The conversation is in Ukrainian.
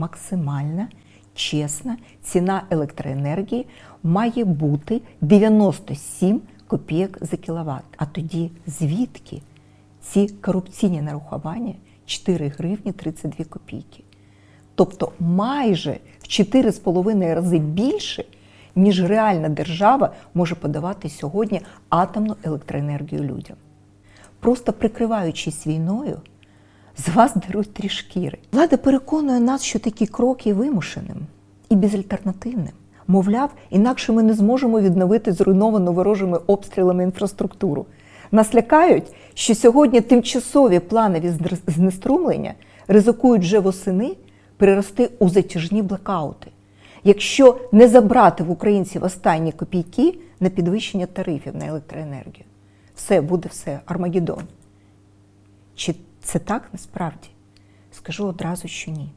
максимальна, чесна ціна електроенергії має бути 97 копійок за кіловат. А тоді звідки ці корупційні нарахування 4 гривні 32 копійки? Тобто майже в 4,5 рази більше, ніж реальна держава може подавати сьогодні атомну електроенергію людям. Просто прикриваючись війною, з вас деруть три шкіри. Влада переконує нас, що такі кроки є вимушеним і безальтернативним. Мовляв, інакше ми не зможемо відновити зруйновану ворожими обстрілами інфраструктуру. Нас лякають, що сьогодні тимчасові планові знеструмлення ризикують вже восени перерости у затяжні блекаути. Якщо не забрати в українців останні копійки на підвищення тарифів на електроенергію, все буде все Армагеддон. Чи це так насправді? Скажу одразу, що ні.